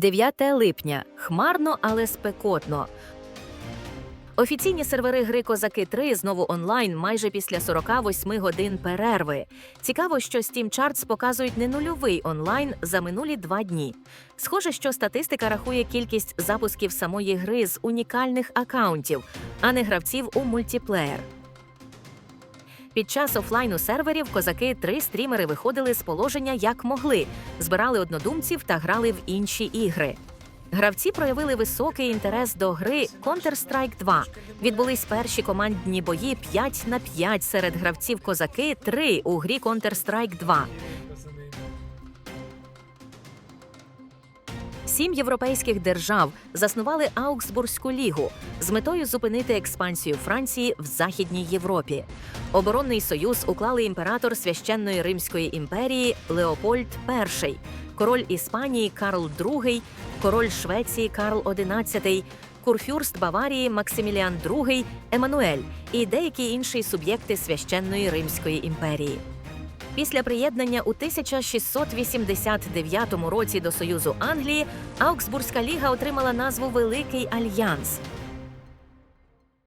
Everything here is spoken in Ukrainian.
9 липня хмарно, але спекотно. Офіційні сервери гри Козаки 3 знову онлайн майже після 48 годин перерви. Цікаво, що Steam Charts показують не нульовий онлайн за минулі два дні. Схоже, що статистика рахує кількість запусків самої гри з унікальних акаунтів, а не гравців у мультиплеєр. Під час офлайну серверів козаки три стрімери виходили з положення як могли, збирали однодумців та грали в інші ігри. Гравці проявили високий інтерес до гри Counter-Strike 2. Відбулись перші командні бої 5 на 5 серед гравців козаки 3 у грі Counter-Strike 2. Сім європейських держав заснували Аугсбурзьку лігу з метою зупинити експансію Франції в Західній Європі. Оборонний союз уклали імператор священної Римської імперії Леопольд І, король Іспанії Карл II, король Швеції Карл XI, курфюрст Баварії Максиміліан II, Еммануель і деякі інші суб'єкти священної Римської імперії. Після приєднання у 1689 році до Союзу Англії Аугсбурзька ліга отримала назву Великий Альянс.